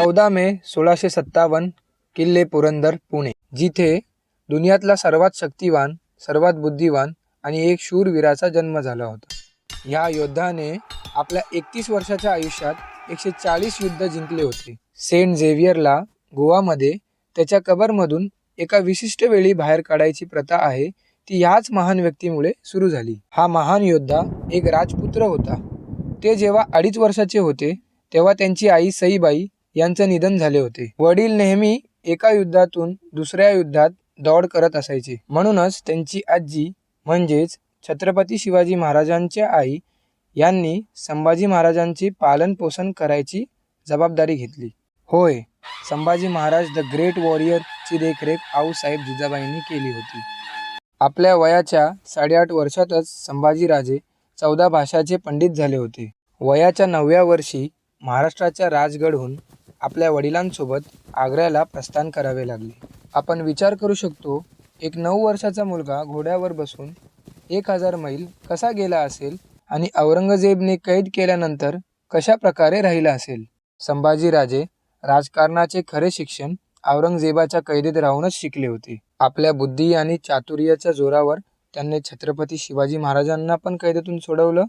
चौदा मे सोळाशे सत्तावन्न किल्ले पुरंदर पुणे जिथे दुनियातला सर्वात शक्तिवान सर्वात बुद्धिवान आणि एक शूरवीराचा जन्म झाला होता. ह्या योद्धाने आपल्या एकतीस वर्षाच्या आयुष्यात एकशे चाळीस युद्ध जिंकले होते. सेंट झेवियरला गोवामध्ये त्याच्या कबरमधून एका विशिष्ट वेळी बाहेर काढायची प्रथा आहे ती ह्याच महान व्यक्तीमुळे सुरू झाली. हा महान योद्धा एक राजपुत्र होता. ते जेव्हा अडीच वर्षाचे होते तेव्हा त्यांची आई सईबाई यांचं निधन झाले होते. वडील नेहमी एका युद्धातून दुसऱ्या युद्धात दौड करत असायचे. म्हणूनच त्यांची आजी म्हणजेच छत्रपती शिवाजी महाराजांच्या आई यांनी संभाजी महाराजांची पालन पोषण करायची जबाबदारी घेतली. होय संभाजी महाराज द ग्रेट वॉरियरची देखरेख आऊसाहेब जिजाबाईंनी केली होती. आपल्या वयाच्या साडेआठ वर्षातच संभाजीराजे चौदा भाषाचे पंडित झाले होते. वयाच्या नवव्या वर्षी महाराष्ट्राच्या राजगडहून आपल्या वडिलांसोबत आग्र्याला प्रस्थान करावे लागले. आपण विचार करू शकतो एक नऊ वर्षाचा मुलगा घोड्यावर बसून एक हजार मैल कसा गेला असेल आणि औरंगजेबने कैद केल्यानंतर कशा प्रकारे राहिला असेल? संभाजीराजे राजकारणाचे खरे शिक्षण औरंगजेबाच्या कैदेत राहूनच शिकले होते. आपल्या बुद्धी आणि चातुर्याच्या जोरावर त्यांनी छत्रपती शिवाजी महाराजांना पण कैदेतून सोडवलं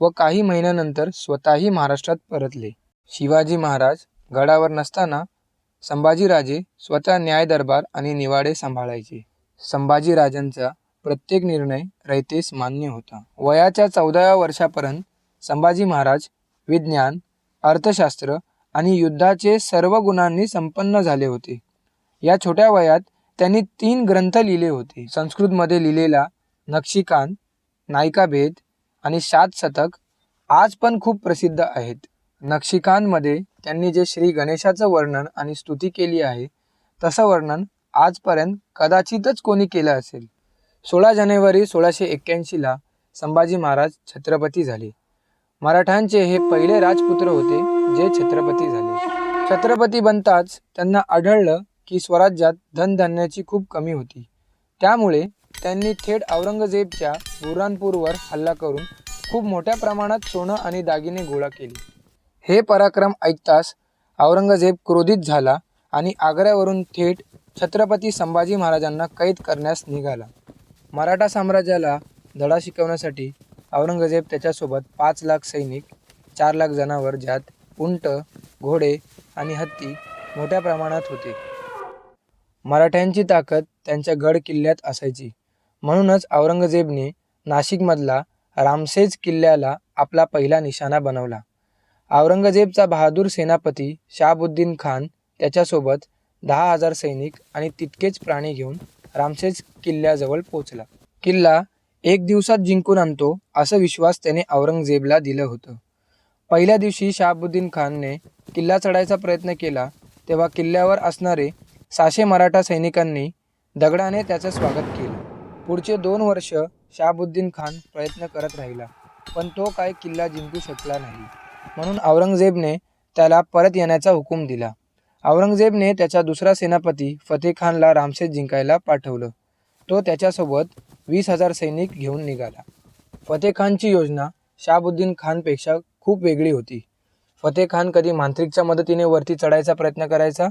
व काही महिन्यानंतर स्वतःही महाराष्ट्रात परतले. शिवाजी महाराज गडावर नसताना संभाजीराजे स्वतः न्याय दरबार आणि निवाडे सांभाळायचे. संभाजीराजांचा प्रत्येक निर्णय रयतेस मान्य होता. वयाच्या चौदाव्या वर्षापर्यंत संभाजी महाराज विज्ञान अर्थशास्त्र आणि युद्धाचे सर्व गुणांनी संपन्न झाले होते. या छोट्या वयात त्यांनी तीन ग्रंथ लिहिले होते. संस्कृतमध्ये लिहिलेला नक्षीकांत नायिकाभेद आणि सात शतक आज पण खूप प्रसिद्ध आहेत. नक्षिकांमध्ये त्यांनी जे श्री गणेशाचं वर्णन आणि स्तुती केली आहे तसं वर्णन आजपर्यंत कदाचितच कोणी केलं असेल. सोळा जानेवारी सोळाशे एक्क्याऐंशीला संभाजी महाराज छत्रपती झाले. मराठ्यांचे हे पहिले राजपुत्र होते जे छत्रपती झाले. छत्रपती बनताच त्यांना आढळलं की स्वराज्यात धनधान्याची खूप कमी होती. त्यामुळे त्यांनी थेट औरंगजेबच्या बुरानपूरवर हल्ला करून खूप मोठ्या प्रमाणात सोनं आणि दागिने गोळा केले. हे पराक्रम ऐकताच औरंगजेब क्रोधित झाला आणि आग्र्यावरून थेट छत्रपती संभाजी महाराजांना कैद करण्यास निघाला. मराठा साम्राज्याला धडा शिकवण्यासाठी औरंगजेब त्याच्यासोबत पाच लाख सैनिक चार लाख जनावर ज्यात उंट घोडे आणि हत्ती मोठ्या प्रमाणात होते. मराठ्यांची ताकद त्यांच्या गड किल्ल्यात असायची. म्हणूनच औरंगजेबने नाशिकमधला रामसेज किल्ल्याला आपला पहिला निशाणा बनवला. औरंगजेबचा बहादूर सेनापती शहाबुद्दीन खान त्याच्यासोबत दहा हजार सैनिक आणि तितकेच प्राणी घेऊन रामसेज किल्ल्याजवळ पोचला किल्ला एक दिवसात जिंकून आणतो असं विश्वास त्याने औरंगजेबला दिलं होतं. पहिल्या दिवशी शहाबुद्दीन खानने किल्ला चढायचा प्रयत्न केला तेव्हा किल्ल्यावर असणारे सहाशे मराठा सैनिकांनी दगडाने त्याचं स्वागत केलं. पुढचे दोन वर्ष शहाबुद्दीन खान प्रयत्न करत राहिला पण तो काय किल्ला जिंकू शकला नाही. म्हणून औरंगजेबने त्याला परत येण्याचा हुकूम दिला. औरंगजेबने त्याचा दुसरा सेनापती फतेह खानला रामसेज जिंकायला पाठवलं. तो त्याच्यासोबत वीस हजार सैनिक घेऊन निघाला. फतेह खानची योजना शहाबुद्दीन खानपेक्षा खूप वेगळी होती. फतेह खान कधी मांत्रिकच्या मदतीने वरती चढायचा प्रयत्न करायचा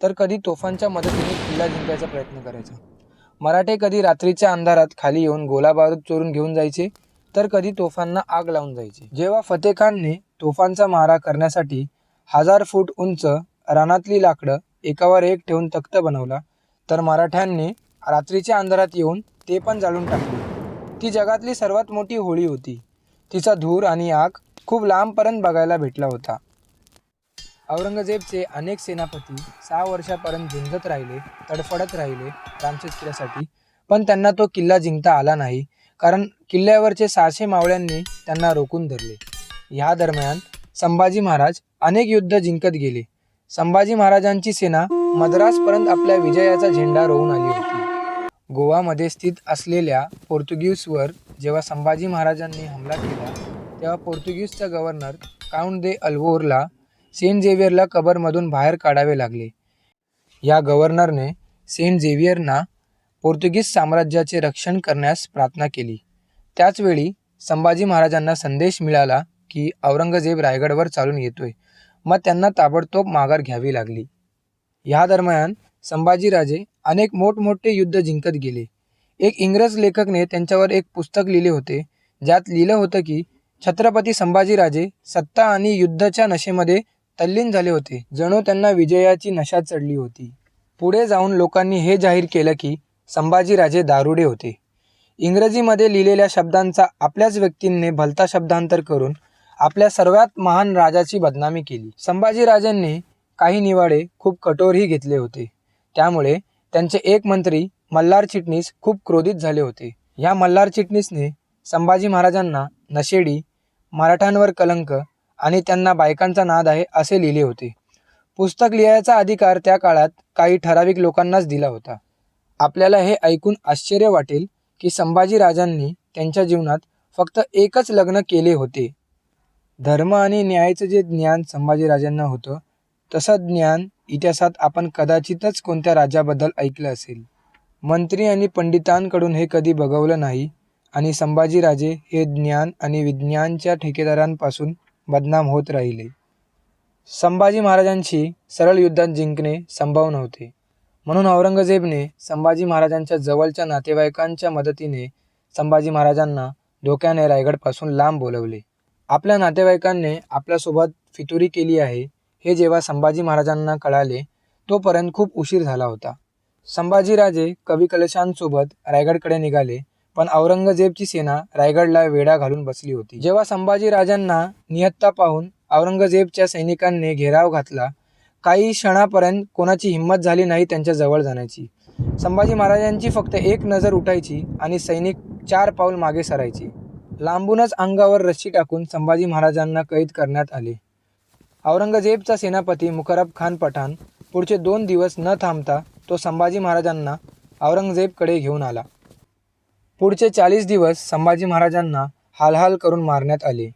तर कधी तोफांच्या मदतीने किल्ला जिंकायचा प्रयत्न करायचा. मराठे कधी रात्रीच्या अंधारात खाली येऊन गोलाबारूद चोरून घेऊन जायचे तर कधी तोफांना आग लावून जायची. जेव्हा फतेह खानने तोफांचा मारा करण्यासाठी हजार फूट उंच रानातली लाकडं एकावर एक ठेवून तख्त बनवला तर मराठ्यांनी रात्रीच्या अंधारात येऊन ते पण जाळून टाकले. ती जगातली सर्वात मोठी होळी होती. तिचा धूर आणि आग खूप लांबपर्यंत बघायला भेटला होता. औरंगजेबचे अनेक सेनापती सहा वर्षापर्यंत झुंजत राहिले तडफडत राहिले रामसेज किल्ल्यासाठी पण त्यांना तो किल्ला जिंकता आला नाही. कारण किल्ल्यावरचे सहाशे मावळ्यांनी त्यांना रोखून धरले. ह्या दरम्यान संभाजी महाराज अनेक युद्ध जिंकत गेले. संभाजी महाराजांची सेना मद्रासपर्यंत आपल्या विजयाचा झेंडा रोवून आली होती. गोवामध्ये स्थित असलेल्या पोर्तुगीजवर जेव्हा संभाजी महाराजांनी हमला केला तेव्हा पोर्तुगीजचा गव्हर्नर काउंट दे अल्वोरला सेंट झेवियरला कबरमधून बाहेर काढावे लागले. या गव्हर्नरने सेंट झेवियरना पोर्तुगीज साम्राज्याचे रक्षण करण्यास प्रार्थना केली. त्याचवेळी संभाजी महाराजांना संदेश मिळाला की औरंगजेब रायगडवर चालून येतोय. मग त्यांना ताबडतोब माघार घ्यावी लागली. ह्या दरम्यान संभाजीराजे अनेक मोठमोठे युद्ध जिंकत गेले. एक इंग्रज लेखकने त्यांच्यावर एक पुस्तक लिहिले होते ज्यात लिहिलं होतं की छत्रपती संभाजीराजे सत्ता आणि युद्धाच्या नशेमध्ये तल्लीन झाले होते जणू त्यांना विजयाची नशा चढली होती. पुढे जाऊन लोकांनी हे जाहीर केलं की संभाजीराजे दारुडे होते. इंग्रजीमध्ये लिहिलेल्या शब्दांचा आपल्याच व्यक्तींनी भलता शब्दांतर करून आपल्या सर्वात महान राजाची बदनामी केली. संभाजीराजांनी काही निवाडे खूप कठोरही घेतले होते. त्यामुळे त्यांचे एक मंत्री मल्हार चिटणीस खूप क्रोधित झाले होते. या मल्हार चिटणीसने संभाजी महाराजांना नशेडी मराठ्यांवर कलंक आणि त्यांना बायकांचा नाद आहे असे लिहिले होते. पुस्तक लिहायचा अधिकार त्या काळात काही ठराविक लोकांनाच दिला होता. आपल्याला हे ऐकून आश्चर्य वाटेल की संभाजीराजांनी त्यांच्या जीवनात फक्त एकच लग्न केले होते. धर्म आणि न्यायाचं जे ज्ञान संभाजीराजांना होतं तसं ज्ञान इतिहासात आपण कदाचितच कोणत्या राजाबद्दल ऐकलं असेल. मंत्री आणि पंडितांकडून हे कधी बघवलं नाही आणि संभाजीराजे हे ज्ञान आणि विज्ञानच्या ठेकेदारांपासून बदनाम होत राहिले. संभाजी महाराजांशी सरळ युद्धात जिंकणे संभव नव्हते. म्हणून औरंगजेबने संभाजी महाराजांच्या जवळच्या नातेवाईकांच्या मदतीने संभाजी महाराजांना धोक्याने रायगडपासून लांब बोलवले. आपल्या नातेवाईकांनी आपल्यासोबत फितुरी केली आहे हे जेव्हा संभाजी महाराजांना कळाले तोपर्यंत खूप उशीर झाला होता. संभाजीराजे कवी कलशांसोबत रायगडकडे निघाले पण औरंगजेबची सेना रायगडला वेढा घालून बसली होती. जेव्हा संभाजीराजांना नियत्ता पाहून औरंगजेबच्या सैनिकांनी घेराव घातला काही क्षणापर्यंत कोणाची हिंमत झाली नाही त्यांच्या जवळ जाण्याची. संभाजी महाराजांची फक्त एक नजर उठायची आणि सैनिक चार पाऊल मागे सरायचे. लांबूनच अंगावर रस्सी टाकून संभाजी महाराजांना कैद करण्यात आले. औरंगजेबचा सेनापती मुकरब खान पठाण पुढचे दोन दिवस न थांबता तो संभाजी महाराजांना औरंगजेबकडे घेऊन आला. पुढचे चाळीस दिवस संभाजी महाराजांना हालहाल करून मारण्यात आले.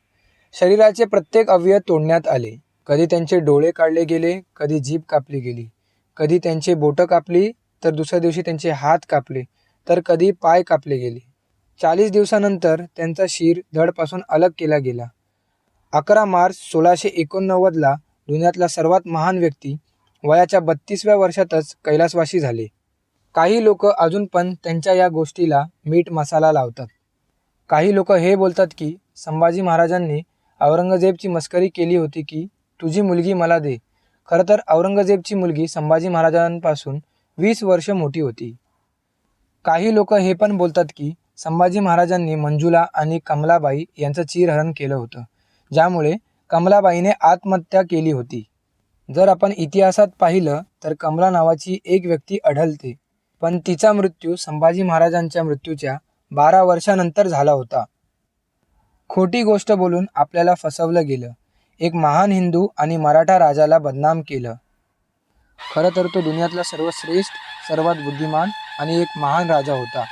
शरीराचे प्रत्येक अवयव तोडण्यात आले. कधी त्यांचे डोळे काढले गेले कधी जीभ कापली गेली. कधी त्यांचे बोटं कापली तर दुसऱ्या दिवशी त्यांचे हात कापले तर कधी पाय कापले गेले. चाळीस दिवसानंतर त्यांचा शिर धडपासून अलग केला गेला. अकरा मार्च सोळाशे एकोणनव्वदला दुनियातला सर्वात महान व्यक्ती वयाच्या बत्तीसव्या वर्षातच कैलासवासी झाले. काही लोक अजून पण त्यांच्या या गोष्टीला मीठ मसाला लावतात. काही लोक हे बोलतात की संभाजी महाराजांनी औरंगजेबची मस्करी केली होती की तुझी मुलगी मला दे. खरं तर औरंगजेबची मुलगी संभाजी महाराजांपासून वीस वर्ष मोठी होती. काही लोक हे पण बोलतात की संभाजी महाराजांनी मंजुला आणि कमलाबाई यांचं चिरहरण केलं होतं ज्यामुळे कमलाबाईने आत्महत्या केली होती. जर आपण इतिहासात पाहिलं तर कमला नावाची एक व्यक्ती आढळते पण तिचा मृत्यू संभाजी महाराजांच्या मृत्यूच्या बारा वर्षानंतर झाला होता. खोटी गोष्ट बोलून आपल्याला फसवलं गेलं. एक महान हिंदू आणि मराठा राजाला बदनाम केलं. खरं तर तो दुनियातला सर्वश्रेष्ठ सर्वात बुद्धिमान आणि एक महान राजा होता.